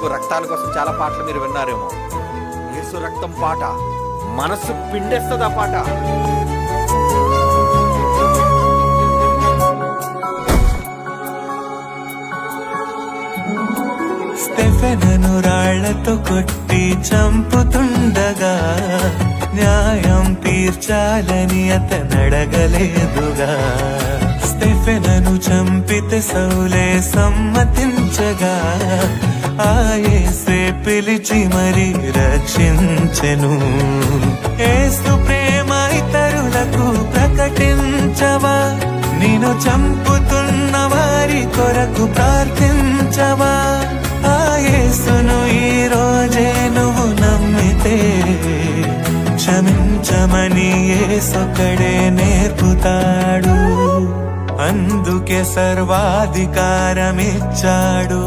కొరకు రక్తాల కోసం చాలా పాటలు మీరు విన్నారేమో. యేసు రక్తం పాట. మనస్సు పిండేస్తుంది ఆ పాట. స్టెఫెనను రాళ్ళతో కొట్టి చంపుతుండగా న్యాయం తీర్చాలని అతనడగలేదుగా. స్టెఫెనను చంపితే సౌలే సమ్మతించగా ఏసే పిలిచి మరి రక్షించెను? ఏసు ప్రేమ ఇతరులకు ప్రకటించవా? నేను చంపుతున్న వారి కొరకు ప్రార్థించవా? ఆ యేసును ఈ రోజే నువ్వు నమ్మితే క్షమించమని ఏసొకడే నేర్పుతాడు. అందుకే సర్వాధికారమిచ్చాడు.